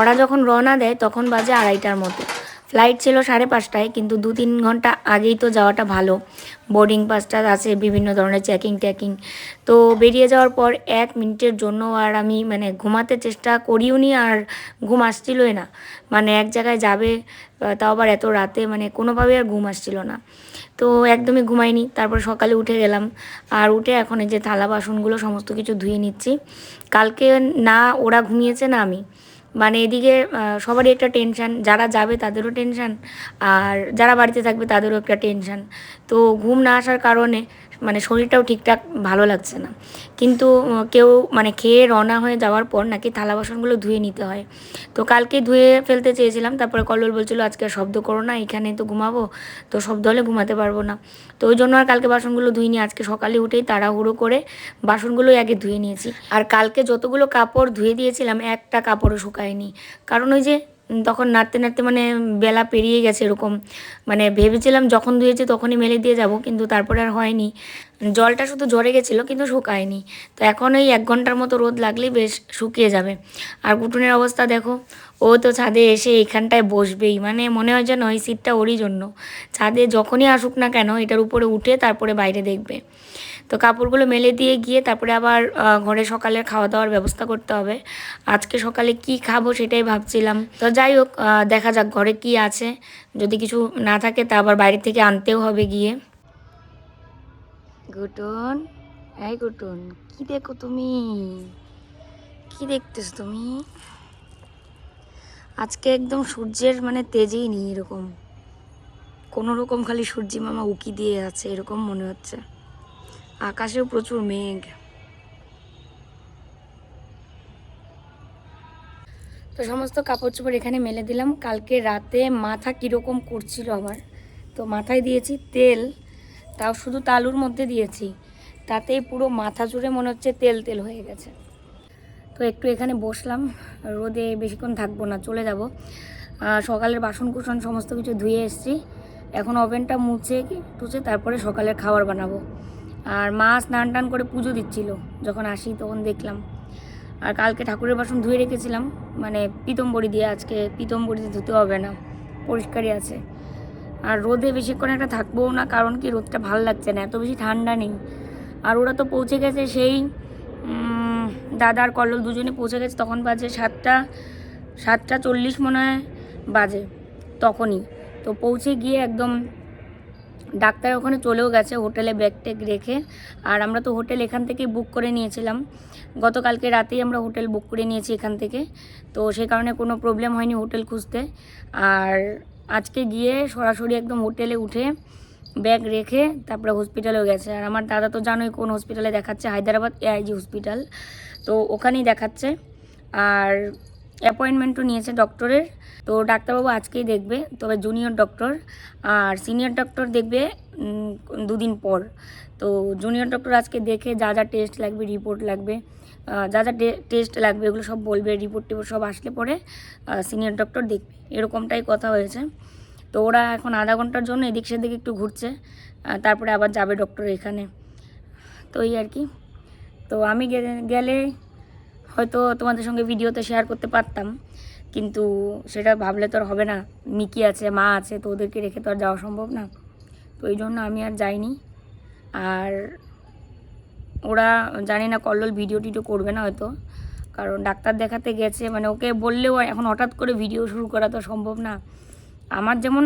ওরা যখন রওনা দেয়, তখন বাজে আড়াইটার মতো। ফ্লাইট ছিল সাড়ে পাঁচটায়, কিন্তু দু তিন ঘণ্টা আগেই তো যাওয়াটা ভালো। বোর্ডিং পাসটা আছে, বিভিন্ন ধরনের চেকিং ট্যাকিং তো বেরিয়ে যাওয়ার পর এক মিনিটের জন্য আর আমি মানে ঘুমাতে চেষ্টা করিও নি আর ঘুম আসছিলই না। মানে এক জায়গায় যাবে তাও আবার এত রাতে মানে কোনোভাবে আর ঘুম আসছিল না। তো একদমই ঘুমাইনি, তারপর সকালে উঠে গেলাম। আর উঠে এখন এই যে থালা, বাসনগুলো সমস্ত কিছু ধুয়ে নিচ্ছি। কালকে না, ওরা ঘুমিয়েছে না আমি। মানে এদিকে সবারই একটা টেনশান যারা যাবে তাদেরও টেনশান আর যারা বাড়িতে থাকবে তাদেরও একটা টেনশান তো ঘুম না আসার কারণে মানে শরীরটাও ঠিকঠাক ভালো লাগছে না। কিন্তু কেউ মানে খেয়ে রওনা হয়ে যাওয়ার পর নাকি থালা বাসনগুলো ধুয়ে নিতে হয়। তো কালকে ধুয়ে ফেলতে চেয়েছিলাম, তারপরে কল্লোল বলছিল, আজকে শব্দ করো না এখানে তো ঘুমাবো, তো শব্দ হলে ঘুমাতে পারব না। তো ওই জন্য আর কালকে বাসনগুলো ধুইনি, আজকে সকালে উঠেই তাড়াহুড়ো করে বাসনগুলোই আগে ধুয়ে নিয়েছি। আর কালকে যতগুলো কাপড় ধুয়ে দিয়েছিলাম, একটা কাপড়ও শুকায়নি কারণ ওই যে তখন নাড়তে নাড়তে মানে বেলা পেরিয়ে গেছে এরকম। মানে ভেবেছিলাম যখন ধুয়েছি তখনই মেলে দিয়ে যাব, কিন্তু তারপরে আর হয়নি। জলটা শুধু ঝরে গেছিল, কিন্তু শুকায়নি। তো এখন ওই এক ঘণ্টার মতো রোদ লাগলেই বেশ শুকিয়ে যাবে। আর কুটুনের অবস্থা দেখো, ও তো ছাদে এসে এখানটায় বসবেই। মানে মনে হয় যেন ওই সিটটা ওরই জন্য। ছাদে যখনই আসুক না কেন, এটার উপরে উঠে তারপরে বাইরে দেখবে। তো কাপড়গুলো মেলে দিয়ে গিয়ে তারপরে আবার ঘরে সকালের খাওয়া দাওয়ার ব্যবস্থা করতে হবে। আজকে সকালে কি খাব সেটাই ভাবছিলাম। তো যাই হোক দেখা যাক ঘরে কি আছে। যদি কিছু না থাকে তা আবার বাইরে থেকে আনতেও হবে গিয়ে। গুটন, এই গুটন, কি দেখো তুমি? কি দেখতেছ তুমি? আজকে একদম সূর্যের মানে তেজেই নেই এরকম। কোনো রকম খালি সূর্যি মামা উকি দিয়ে আছে, এরকম মনে হচ্ছে। আকাশেও প্রচুর মেঘ। তো সমস্ত কাপড় চোপড় এখানে মেলে দিলাম। কালকে রাতে মাথা কীরকম করছিল আমার। তো মাথায় দিয়েছি তেল, তাও শুধু তালুর মধ্যে দিয়েছি। তাতেই পুরো মাথা জুড়ে মনে হচ্ছে তেল তেল হয়ে গেছে। তো একটু এখানে বসলাম। রোদে বেশিক্ষণ থাকব না, চলে যাব। সকালের বাসন কুসন সমস্ত কিছু ধুয়ে এসেছি। এখন ওভেনটা মুছে, টুছে, তারপরে সকালের খাবার বানাবো। আর মা স্নান টান করে পুজো দিচ্ছিল যখন আসি তখন দেখলাম। আর কালকে ঠাকুরের বাসন ধুয়ে রেখেছিলাম মানে পিতম্বরি দিয়ে আজকে পিতম্বরিতে ধুতে হবে না পরিষ্কারই আছে। আর রোদে বেশিক্ষণ একটা থাকবোও না কারণ কি রোদটা ভালো লাগছে না এত বেশি ঠান্ডা নেই। আর ওরা তো পৌঁছে গেছে সেই উম, দাদা আর দুজনে পৌঁছে গেছে তখন বাজে সাতটা সাতটা চল্লিশ মনে হয় বাজে তখনই। তো পৌঁছে গিয়ে একদম ডাক্তার ওখানে চলেও গেছে হোটেলে ব্যাগ ট্যাগ রেখে। আর আমরা তো হোটেল এখান থেকে বুক করে নিয়েছিলাম। গতকালকে রাতেই আমরা হোটেল বুক করে নিয়েছি এখান থেকে। তো সে কারণে কোনো প্রবলেম হয়নি হোটেল খুঁজতে। আর আজকে গিয়ে সরাসরি একদম হোটেলে উঠে ব্যাগ রেখে তারপরে হসপিটালেও গেছে। আর আমার দাদা তো জানোই কোন হসপিটালে দেখাচ্ছে, হায়দ্রাবাদ এআইজি হসপিটাল তো ওখানেই দেখাচ্ছে। আর অ্যাপয়েন্টমেন্টও নিয়েছে ডক্টরের। তো ডাক্তারবাবু আজকেই দেখবে, তবে জুনিয়র ডক্টর আর সিনিয়র ডক্টর দেখবে দুদিন পর। তো জুনিয়র ডক্টর আজকে দেখে যা যা টেস্ট লাগবে, রিপোর্ট লাগবে যা যা টেস্ট লাগবে এগুলো সব বলবে, রিপোর্ট টিপোর্ট সব আসলে পরে সিনিয়র ডক্টর দেখবে। এরকমটাই কথা হয়েছে। তো ওরা এখন আধা ঘণ্টার জন্য এদিক সেদিক একটু ঘুরছে তারপরে আবার যাবে ডক্টর এখানে। তো এই আর কি। তো আমি গেলে হয়তো তোমাদের সঙ্গে ভিডিওতে শেয়ার করতে পারতাম, কিন্তু সেটা ভাবলে তো আর হবে না। মিকি আছে, মা আছে, তো ওদেরকে রেখে তো আর যাওয়া সম্ভব না। তো এই জন্য আমি আর যাইনি। আর ওরা জানি না কল্লোল ভিডিও টিডিও করবে না হয়তো। কারণ ডাক্তার দেখাতে গেছে মানে ওকে বললেও এখন হঠাৎ করে ভিডিও শুরু করা তো সম্ভব না। আমার যেমন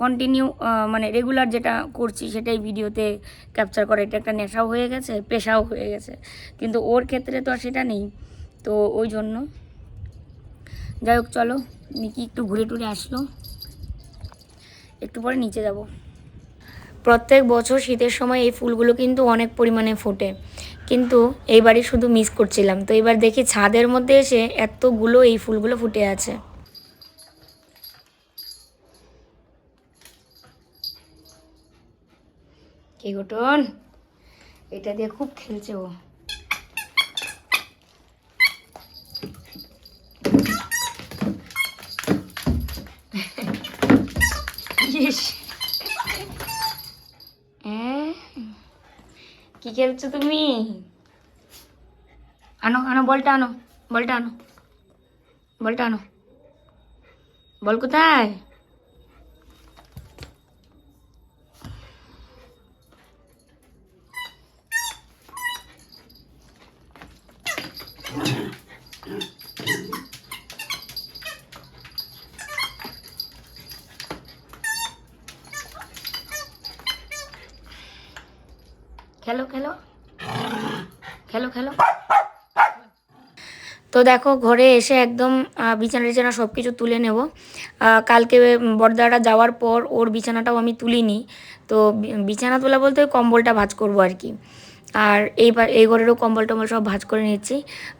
কন্টিনিউ মানে রেগুলার যেটা করছি সেটাই ভিডিওতে ক্যাপচার করা, এটা একটা নেশাও হয়ে গেছে, পেশাও হয়ে গেছে। কিন্তু ওর ক্ষেত্রে তো আর সেটা নেই। তো ওই জন্য। যাই হোক, চলো, নিকি একটু ঘুরে টুরে আসলো। একটু পরে নিচে যাব। প্রত্যেক বছর শীতের সময় এই ফুলগুলো কিন্তু অনেক পরিমাণে ফোটে। কিন্তু এইবারই শুধু মিস করছিলাম। তো এবার দেখি ছাদের মধ্যে এসে এতগুলো এই ফুলগুলো ফুটে আছে। এটা দিয়ে খুব খেলছে ও। খেলছো তুমি? আনো আনো বলটা আনো বলটা আনো বলটা আনো। বল কোথায়? খেলো খেলো। খেলো খেলো। তো দেখো, ঘরে এসে একদম বিছানা টিছানা সব কিছু তুলে নেব। কালকে বর্দাটা যাওয়ার পর ওর বিছানাটাও আমি তুলিনি। তো বিছানা তোলা বলতে ওই কম্বলটা ভাজ করব আর কি। আর এইবার এই ঘরেরও কম্বল টম্বল সব ভাঁজ করে নিচ্ছি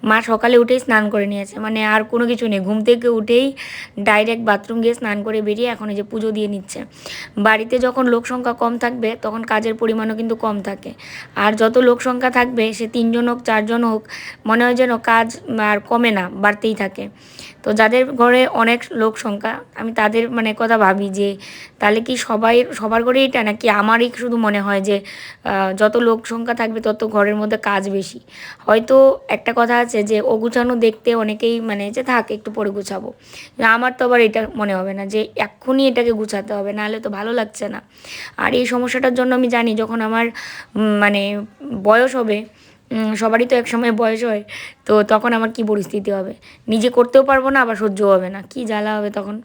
মা সকালে উঠেই স্নান করে নিয়েছে। মানে আর কোনো কিছু নেই। ঘুম থেকে উঠেই ডাইরেক্ট বাথরুম গিয়ে স্নান করে বেরিয়ে এখন এই যে পুজো দিয়ে নিচ্ছে। বাড়িতে যখন লোক সংখ্যা কম থাকবে, তখন কাজের পরিমাণও কিন্তু কম থাকে। আর যত লোক সংখ্যা থাকবে, সে তিনজন হোক, চারজন হোক, মনে হয় যেন কাজ আর কমে না, বাড়তেই থাকে। তো যাদের ঘরে অনেক লোক সংখ্যা, আমি তাদের মানে কথা ভাবি যে, তাহলে কি সবাই, সবার ঘরে এটা? নাকি আমারই শুধু মনে হয় যে যত লোক সংখ্যা থাকবে তত ঘরের মধ্যে কাজ বেশি। হয়তো একটা কথা আছে যে, অগুছানো দেখতে অনেকেই মানে যে, থাক, একটু পরে গুছাবো। আমার তো আবার এটা মনে হবে না যে, এক্ষুনি এটাকে গুছাতে হবে, নাহলে তো ভালো লাগছে না। আর এই সমস্যাটার জন্য আমি জানি যখন আমার মানে বয়স হবে সবারই তো এক সময় বয়স হয়, তো তখন আমার কি পরিস্থিতি হবে? নিজে করতেও পারব না, আবার সহ্য হবে না। কি জ্বালা হবে তখন?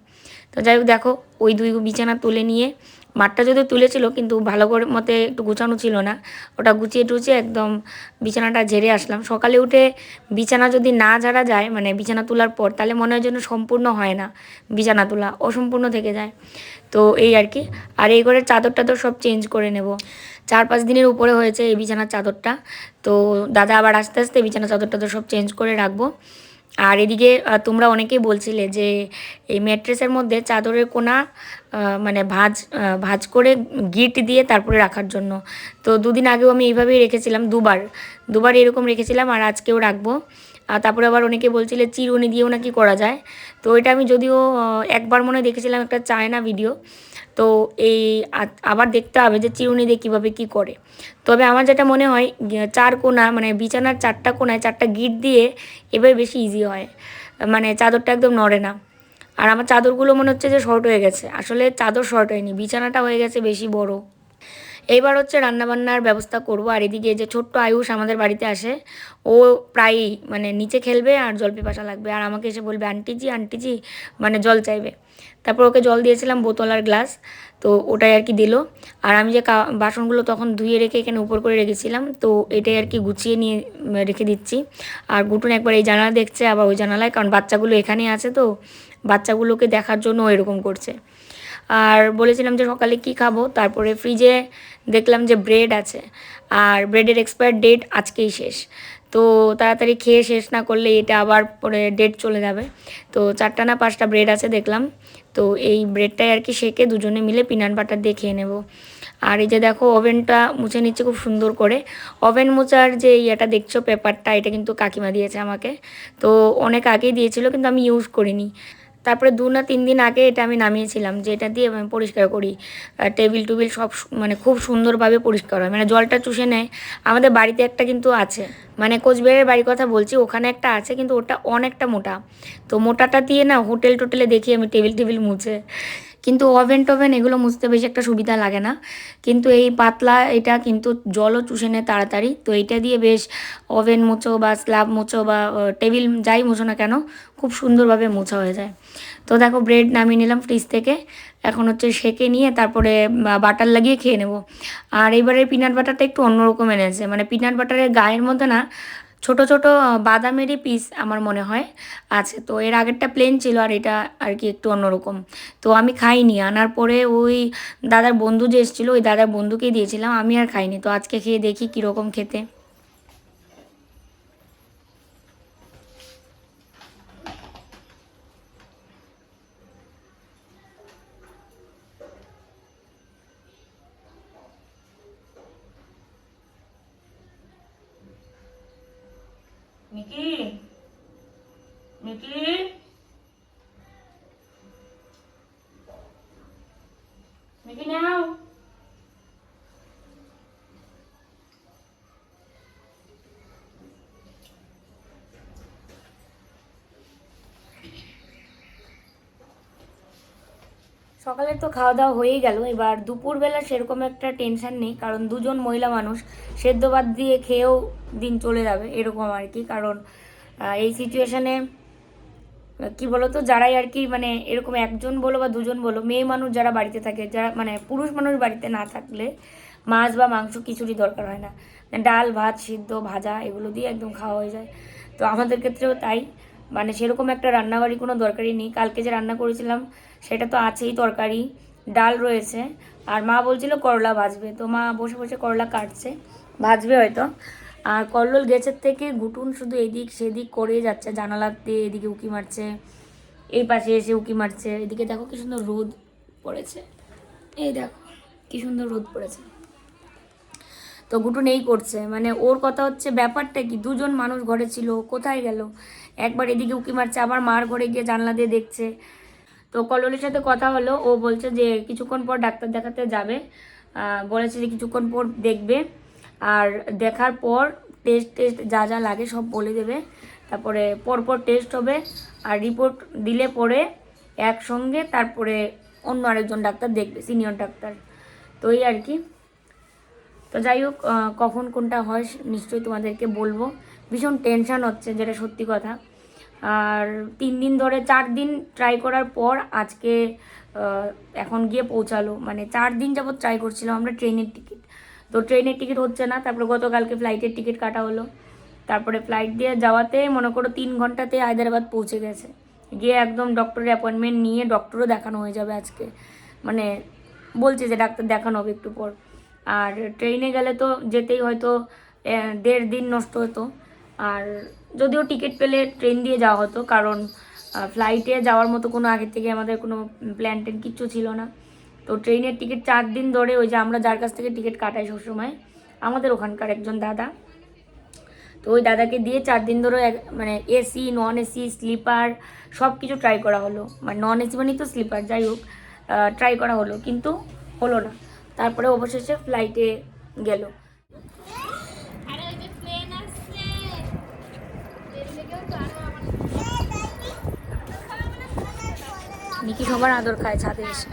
তো যাই হোক, দেখো, ওই দুই বিছানা তুলে নিয়ে মাঠটা যদিও তুলেছিল, কিন্তু ভালো করে মতে একটু গুছানো ছিল না। ওটা গুছিয়ে টুচিয়ে একদম বিছানাটা ঝেড়ে আসলাম। সকালে উঠে বিছানা যদি না ঝাড়া যায় মানে বিছানা তোলার পর, তাহলে মনে হয় যেন সম্পূর্ণ হয় না বিছানা তোলা, অসম্পূর্ণ থেকে যায়। তো এই আর কি। আর এই ঘরের চাদর টাদর সব চেঞ্জ করে নেব। চার পাঁচ দিনের উপরে হয়েছে এই বিছানার চাদরটা। তো দাদা আবার আস্তে আস্তে বিছানা চাদর টাদর সব চেঞ্জ করে রাখব। আর এদিকে তোমরা অনেকেই বলছিলে যে এই ম্যাট্রেসের মধ্যে চাদরের কোনা মানে ভাঁজ ভাঁজ করে গিট দিয়ে তারপরে রাখার জন্য। তো দুদিন আগেও আমি এইভাবেই রেখেছিলাম, দুবার। দুবার এরকম রেখেছিলাম আর আজকেও রাখব। আর তারপরে আবার অনেকে বলছিলে চিরুনি দিয়েও নাকি করা যায়। তো এটা আমি যদিও একবার মনে দেখেছিলাম একটা চায়না ভিডিও। তো এই আবার দেখতে হবে যে চিরুনি দিয়ে কীভাবে কী করে। তবে আমার যেটা মনে হয় চার কোনা মানে বিছানার চারটা কোনায় চারটা গিট দিয়ে এবার বেশি ইজি হয়। মানে চাদরটা একদম নড়ে না। আর আমার চাদরগুলো মনে হচ্ছে যে শর্ট হয়ে গেছে। আসলে চাদর শর্ট হয়নি, বিছানাটা হয়ে গেছে বেশি বড়। এইবার হচ্ছে রান্নাবান্নার ব্যবস্থা করব। আর এদিকে যে ছোট্ট আয়ুষ আমাদের বাড়িতে আসে, ও প্রায়ই মানে নিচে খেলবে আর জল পিপাসা লাগবে। আর আমাকে এসে বলবে, আন্টিজি আন্টিজি। মানে জল চাইবে। তারপর ওকে জল দিয়েছিলাম বোতল আর গ্লাস, তো ওটাই আর কি দিল। আর আমি যে বাসনগুলো তখন ধুয়ে রেখে এখানে উপর করে রেখেছিলাম, তো এটাই আর কি গুছিয়ে নিয়ে রেখে দিচ্ছি। আর গুটুন একবার এই জানালা দেখছে, আবার ওই জানালায়, কারণ বাচ্চাগুলো এখানেই আছে তো, বাচ্চাগুলোকে দেখার জন্য এরকম করছে। আর বলেছিলাম যে সকালে কি খাব, তারপরে ফ্রিজে দেখলাম যে ব্রেড আছে, আর ব্রেডের এক্সপায়ার ডেট আজকেই শেষ। তো তাড়াতাড়ি খেয়ে শেষ না করলে এটা আবার পরে ডেট চলে যাবে। তো চারটা না পাঁচটা ব্রেড আছে দেখলাম। তো এই ব্রেডটাই আর কি শেখে দুজনে মিলে পিনাট বাটার দিয়ে খেয়ে নেব। আর এই যে দেখো ওভেনটা মুছে নিচ্ছে খুব সুন্দর করে। ওভেন মোচার যে ইয়েটা দেখছ পেপারটা, এটা কিন্তু কাকিমা দিয়েছে আমাকে। তো অনেক আগেই দিয়েছিল, কিন্তু আমি ইউজ করিনি। তারপরে দু না তিন দিন আগে এটা আমি নামিয়েছিলাম, যে এটা দিয়ে আমি পরিষ্কার করি। টেবিল টুবিল সব মানে খুব সুন্দরভাবে পরিষ্কার হয়। মানে জলটা চুষে নেয়। আমাদের বাড়িতে একটা কিন্তু আছে। মানে কোচবিহারের বাড়ির কথা বলছি, ওখানে একটা আছে, কিন্তু ওটা অনেকটা মোটা। তো মোটাটা দিয়ে না হোটেল টোটেলে দেখি আমি টেবিল টেবিল মুছে। কিন্তু ওভেন টোভেন এগুলো মুছতে বেশি একটা সুবিধা লাগে না। কিন্তু এই পাতলা এটা কিন্তু জলও চুষে নেয় তাড়াতাড়ি। তো এইটা দিয়ে বেশ ওভেন মুছো বা স্ল্যাব মুছো বা টেবিল যাই মুছো না কেন, খুব সুন্দরভাবে মোছা হয়ে যায়। তো দেখো ব্রেড নামিয়ে নিলাম ফ্রিজ থেকে। এখন হচ্ছে সেকে নিয়ে তারপরে বাটার লাগিয়ে খেয়ে নেব। আর এবারে পিনাট বাটারটা একটু অন্যরকম এনেছে। মানে পিনাট বাটারের গায়ের মধ্যে না ছোট ছোট বাদামেরই পিস আমার মনে হয় আছে। তো এর আগেরটা প্লেন ছিল আর এটা আর কি একটু অন্যরকম। তো আমি খাইনি। আনার পরে ওই দাদার বন্ধু যে এসেছিল, ওই দাদার বন্ধুকেই দিয়েছিলাম। আমি আর খাইনি। তো আজকে খেয়ে দেখি কীরকম খেতে মিকি মিকি মিকি নাও সকালের তো খাওয়া দাওয়া হয়েই গেল। এবার দুপুরবেলা সেরকম একটা টেনশন নেই, কারণ দুজন মহিলা মানুষ, সেদ্ধ ভাত দিয়ে খেয়েও দিন চলে যাবে, এরকম আর কি। কারণ এই সিচুয়েশনে কি বলতো, যারাই আর কি মানে এরকম একজন বলো বা দুজন বলো, মেয়ে মানুষ যারা বাড়িতে থাকে, যারা মানে পুরুষ মানুষ বাড়িতে না থাকলে মাছ বা মাংস কিছুরই দরকার হয় না। ডাল, ভাত, সিদ্ধ, ভাজা, এগুলো দিয়ে একদম খাওয়া হয়ে যায়। তো আমাদের ক্ষেত্রেও তাই। মানে সেরকম একটা রান্নাবাড়ি কোনো দরকারই নেই। কালকে যে রান্না করেছিলাম, সেটা তো আছেই তরকারি। ডাল রয়েছে। আর মা বলছিল করলা ভাজবে। তো মা বসে বসে করলা কাটছে। ভাজবে হয়তো। আর কল্লোল গেছের থেকে ঘুটুন শুধু এদিক সেদিক করেই যাচ্ছে। জানালার দিয়ে এদিকে উকি মারছে। এই পাশে এসে উকি মারছে। এদিকে দেখো কি সুন্দর রোদ পড়েছে। এই দেখো কি সুন্দর রোদ পড়েছে। তো গুটুন এই করছে। মানে ওর কথা হচ্ছে, ব্যাপারটা কি? দুজন মানুষ ঘরে ছিল, কোথায় গেল? একবার এদিকে উকি মারছে, আবার মার ঘরে গিয়ে জানলা দিয়ে দেখছে। তো কল্লোলের সাথে কথা হলো, ও বলছে যে কিছুক্ষণ পর ডাক্তার দেখাতে যাবে বলেছে যে কিছুক্ষণ পর দেখবে, আর দেখার পর টেস্ট টেস্ট যা যা লাগে সব বলে দেবে। তারপরে পরপর টেস্ট হবে, আর রিপোর্ট দিলে পরে একসঙ্গে তারপরে অন্য আরেকজন ডাক্তার দেখবে সিনিয়র ডাক্তার। তো এই আর কি। তো যাই হোক কখন কোনটা হয়, নিশ্চয়ই তোমাদেরকে বলব। ভীষণ টেনশন হচ্ছে যেটা সত্যি কথা। আর তিন দিন ধরে, চার দিন ট্রাই করার পর আজকে এখন গিয়ে পৌঁছালো। মানে চার দিন যাবত ট্রাই করছিলাম আমরা ট্রেনের টিকিট তো ট্রেনের টিকিট হচ্ছে না, তারপরে গতকালকে ফ্লাইটের টিকিট কাটা হলো। তারপরে ফ্লাইট দিয়ে যাওয়াতে মনে করো তিন ঘন্টাতে হায়দ্রাবাদ পৌঁছে গেছে। গিয়ে একদম ডক্টরের অ্যাপয়েন্টমেন্ট নিয়ে ডক্টরও দেখানো হয়ে যাবে আজকে। মানে বলছে যে ডাক্তার দেখানো হবে একটু পর। আর ট্রেনে গেলে তো যেতেই হয়তো দেড় দিন নষ্ট হতো। আর যদিও টিকিট পেলে ট্রেন দিয়ে যাওয়া হতো, কারণ ফ্লাইটে যাওয়ার মতো কোনো আগে থেকে আমাদের কোনো প্ল্যান ট্যান কিচ্ছু ছিল না। তো ট্রেনের টিকিট চার দিন ধরে ওই যে আমরা যার কাছ থেকে টিকিট কাটাই সবসময়, আমাদের ওখানকার একজন দাদা। তো ওই দাদাকে দিয়ে চার দিন ধরে মানে এসি নন এসি স্লিপার সব কিছু ট্রাই করা হলো। মানে নন এসি মানেই তো স্লিপার যাই হোক ট্রাই করা হলো, কিন্তু হলো না। তারপরে অবশেষে ফ্লাইটে গেল আরে ওই যে প্লেন আসছে প্লেন থেকেও তো আরও আমার নিকি সবার আদর খায় ছাদে এসে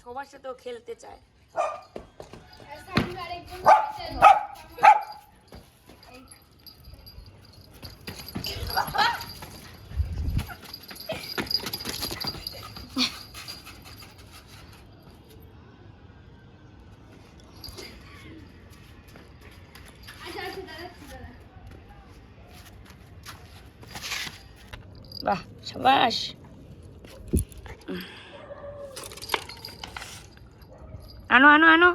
সবার সাথেও খেলতে চায় সাবাস আনো আনো আনো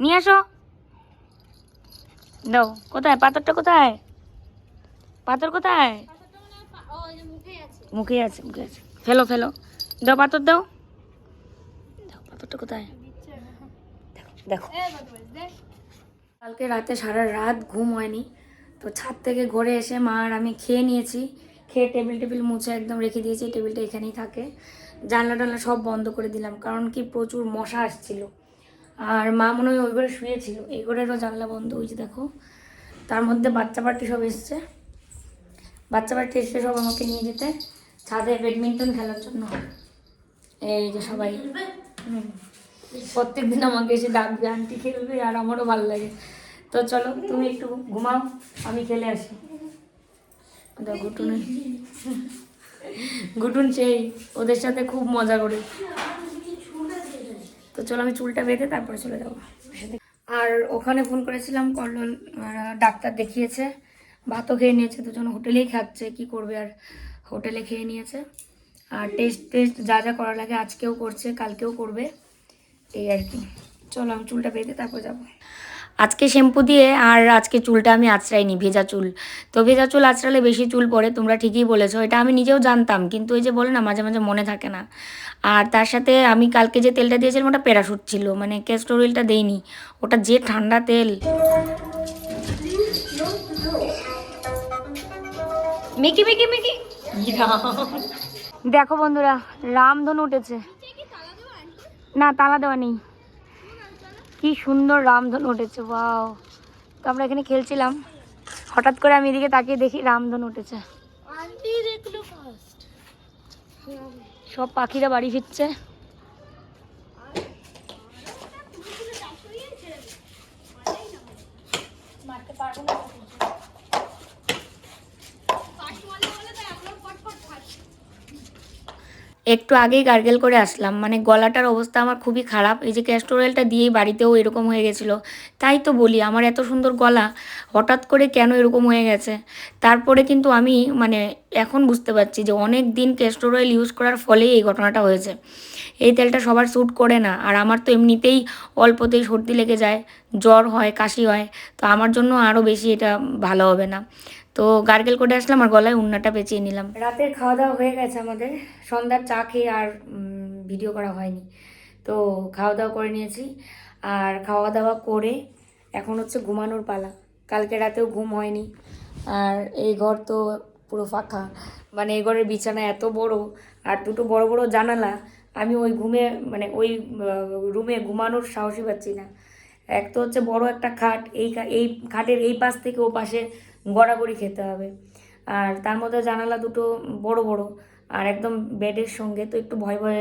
নিয়ে আসো দাও কোথায়? পাথরটা কোথায়? পাথর কোথায়? মুখে আছে মুখে আছে। ফেলো ফেলো। দাও পাথর, দাও। দাও, পাথরটা কোথায়? দেখ। কালকে রাতে সারা রাত ঘুম হয়নি, তো ছাদ থেকে ঘরে এসে মা আর আমি খেয়ে নিয়েছি। খেয়ে টেবিল টেবিল মুছে একদম রেখে দিয়েছি টেবিলটা এখানেই থাকে। জানলা টানলা সব বন্ধ করে দিলাম, কারণ কি প্রচুর মশা আসছিল। আর মা মনে হয় ওই ঘরে শুয়েছিল, এই ঘরেরও জানলা বন্ধ হয়েছে দেখো। তার মধ্যে বাচ্চা পার্টি সব এসছে। বাচ্চা পার্টি এসছে সব আমাকে নিয়ে যেতে। ছাদে ব্যাডমিন্টন খেলার জন্য। এই যে সবাই। প্রত্যেক দিন আমাকে এসে ডাকবে, আন্টি খেলবে আর আমারও ভালো লাগে। তো চলো, তুমি একটু ঘুমাও, আমি খেলে আসি। দাও ঘুটুন। ঘুটুন সেই, ওদের সাথে খুব মজা করে। তো চলো আমি চুলটা বেঁধে তারপরে চলে যাব। আর ওখানে ফোন করেছিলাম, কল্লোল ডাক্তার দেখিয়েছে। ভাতও খেয়ে নিয়েছে, দুজন হোটেলেই খাচ্ছে, কি করবে আর হোটেলে খেয়ে নিয়েছে। আর টেস্ট টেস্ট যা যা করা লাগে আজকেও করছে, কালকেও করবে, এই আর কি। চলো আমি চুলটা বেঁধে তারপর যাব। আজকে শ্যাম্পু দিয়ে আর আজকে চুলটা আমি আঁচড়াইনি, ভেজা চুল। তো ভেজা চুল আঁচড়ালে বেশি চুল পড়ে, তোমরা ঠিকই বলেছ। এটা আমি নিজেও জানতাম, কিন্তু ওই যে বলে না, মাঝে মাঝে মনে থাকে না। আর তার সাথে আমি কালকে যে তেলটা দিয়েছিলাম, ওটা প্যারাশুট ছিল মানে ক্যাস্টর অয়েলটা দেইনি। ওটা যে ঠান্ডা তেল। Mickey Mickey Mickey. দেখো বন্ধুরা, রামধনু উঠেছে। না, তালা দেওয়া নেই। কি সুন্দর রামধনু উঠেছে বাও তো আমরা এখানে খেলছিলাম। হঠাৎ করে আমি এদিকে তাকিয়ে দেখি রামধন উঠেছে। সব পাখিরা বাড়ি ফিরছে। একটু আগেই গার্গেল করে আসলাম। মানে গলাটার অবস্থা আমার খুবই খারাপ। এই যে ক্যাস্টর অয়েলটা দিয়েই বাড়িতেও এরকম হয়ে গেছিল। তাই তো বলি, আমার এত সুন্দর গলা, হঠাৎ করে কেন এরকম হয়ে গেছে? তারপরে কিন্তু আমি মানে এখন বুঝতে পারছি যে অনেক দিন ক্যাস্টর অয়েল ইউজ করার ফলেই এই ঘটনাটা হয়েছে। এই তেলটা সবার স্যুট করে না, আর আমার তো এমনিতেই অল্পতেই সর্দি লেগে যায়, জ্বর হয়, কাশি হয়, তো আমার জন্য আরও বেশি এটা ভালো হবে না। তো গার্গেল করে আসলাম, আর গলায় উন্নাটা পেঁচিয়ে নিলাম। রাতের খাওয়া দাওয়া হয়ে গেছে আমাদের। সন্ধ্যার চা খেয়ে আর ভিডিও করা হয়নি। তো খাওয়া দাওয়া করে নিয়েছি। আর খাওয়া দাওয়া করে এখন হচ্ছে ঘুমানোর পালা। কালকে রাতেও ঘুম হয়নি। আর এই ঘর তো পুরো ফাঁকা। মানে এই ঘরের বিছানা এত বড়, আর দুটো বড় বড় জানালা। আমি ওই ঘুমে মানে ওই রুমে ঘুমানোর সাহসই পাচ্ছি না। এক তো হচ্ছে বড় একটা খাট, এই এই খাটের এই পাশ থেকে ও পাশে গড়াগড়ি খেতে হবে। আর তার মধ্যে জানালা দুটো বড় বড়, আর একদম বেডের সঙ্গে তো একটু ভয় ভয়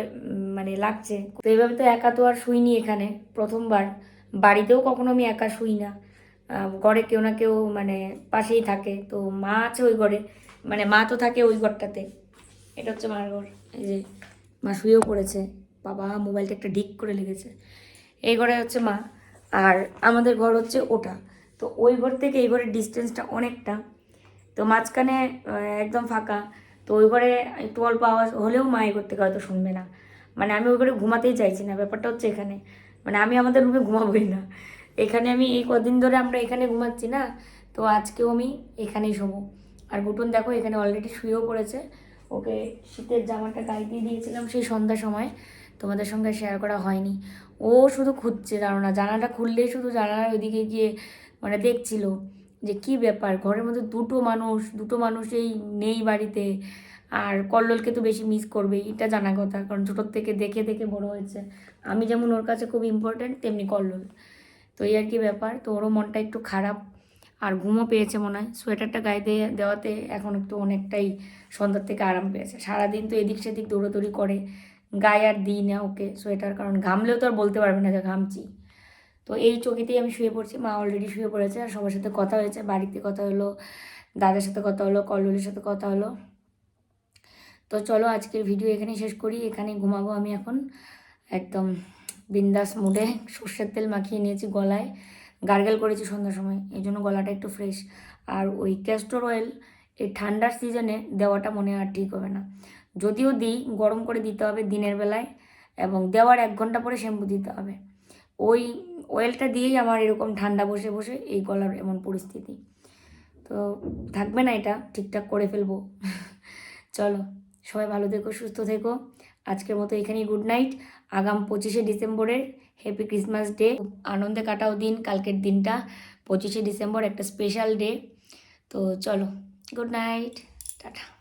মানে লাগছে। তো এইভাবে তো একা তো আর শুইনি এখানে। প্রথমবার। বাড়িতেও কখনো আমি একা শুই না। ঘরে কেউ না কেউ মানে পাশেই থাকে। তো মা আছে ওই ঘরে। মানে মা তো থাকে ওই ঘরটাতে। এটা হচ্ছে মার ঘর। এই যে মা শুয়েও পড়েছে। বাবা মোবাইলটা একটা ডিক করে লেগেছে। এই ঘরে হচ্ছে মা। আর আমাদের ঘর হচ্ছে ওটা। তো ওই ঘর থেকে এই ঘরের ডিস্টেন্সটা অনেকটা। তো মাঝখানে একদম ফাঁকা। তো ওই ঘরে একটু অল্প আওয়াজ হলেও মা এই ঘর থেকে হয়তো শুনবে না। মানে আমি ওই ঘরে ঘুমাতেই চাইছি না, ব্যাপারটা হচ্ছে এখানে। মানে আমি আমাদের রুমে ঘুমাবোই না। এখানে আমি এই কদিন ধরে আমরা এখানে ঘুমাচ্ছি না, তো আজকেও আমি এখানেই শোবো। আর গুটন দেখো, এখানে অলরেডি শুয়েও পড়েছে। ওকে শীতের জামাটা গায়ে দিয়ে দিয়েছিলাম সেই সন্ধ্যার সময়। তোমাদের সঙ্গে শেয়ার করা হয়নি। ও শুধু খুঁজছে, জানো না। জানালাটা খুললেই শুধু জানালার ওইদিকে গিয়ে মানে দেখছিল যে কি ব্যাপার, ঘরের মধ্যে দুটো মানুষ, দুটো মানুষই নেই বাড়িতে, আর কল্লোলকে তো বেশি মিস করবেই এটা জানা কথা, কারণ ছোটোর থেকে দেখে দেখে বড় হয়েছে। আমি যেমন ওর কাছে খুব ইম্পর্ট্যান্ট তেমনি কল্লোল। তো এই আর কি ব্যাপার, তো ওরও মনটা একটু খারাপ, আর ঘুমও পেয়েছে মনে হয়। সোয়েটারটা গায়ে দিয়ে দেওয়াতে এখন একটু অনেকটাই সন্ধ্যার থেকে আরাম পেয়েছে। সারাদিন তো এদিক সেদিক দৌড়োদৌড়ি করে, গায়ে আর দিই না ওকে সোয়েটার, কারণ ঘামলেও তো আর বলতে পারবে না যে ঘামছি। তো এই চকিতেই আমি শুয়ে পড়ছি। মা অলরেডি শুয়ে পড়েছে আর সবার সাথে কথা হয়েছে, বাড়িতে কথা হলো, দাদার সাথে কথা হলো, কল্লোলের সাথে কথা হলো। তো চলো আজকের ভিডিও এখানেই শেষ করি। এখানেই ঘুমাবো আমি এখন। একদম বিন্দাস মুডে সর্ষের তেল মাখিয়ে নিয়েছি গলায়। গার্গেল করেছি সন্ধ্যার সময়। এই জন্য গলাটা একটু ফ্রেশ আর ওই ক্যাস্টর অয়েল এই ঠান্ডার সিজনে দেওয়াটা মনে আর ঠিক হবে না। যদিও দিই, গরম করে দিতে হবে দিনের বেলায় এবং দেওয়ার এক ঘণ্টা পরে শ্যাম্পু দিতে হবে। ওই অয়েলটা দিয়েই আমার এরকম ঠান্ডা বসে বসে এই গলার এমন পরিস্থিতি। তো থাকবে না এটা, ঠিকঠাক করে ফেলব। চলো, সবাই ভালো থেকো, সুস্থ থেকো। আজকের মতো এখানেই গুড নাইট আগাম পঁচিশে ডিসেম্বরের হ্যাপি ক্রিসমাস ডে আনন্দে কাটাও দিন, কালকের দিনটা। পঁচিশে ডিসেম্বর একটা স্পেশাল ডে তো চলো গুড নাইট টাটা।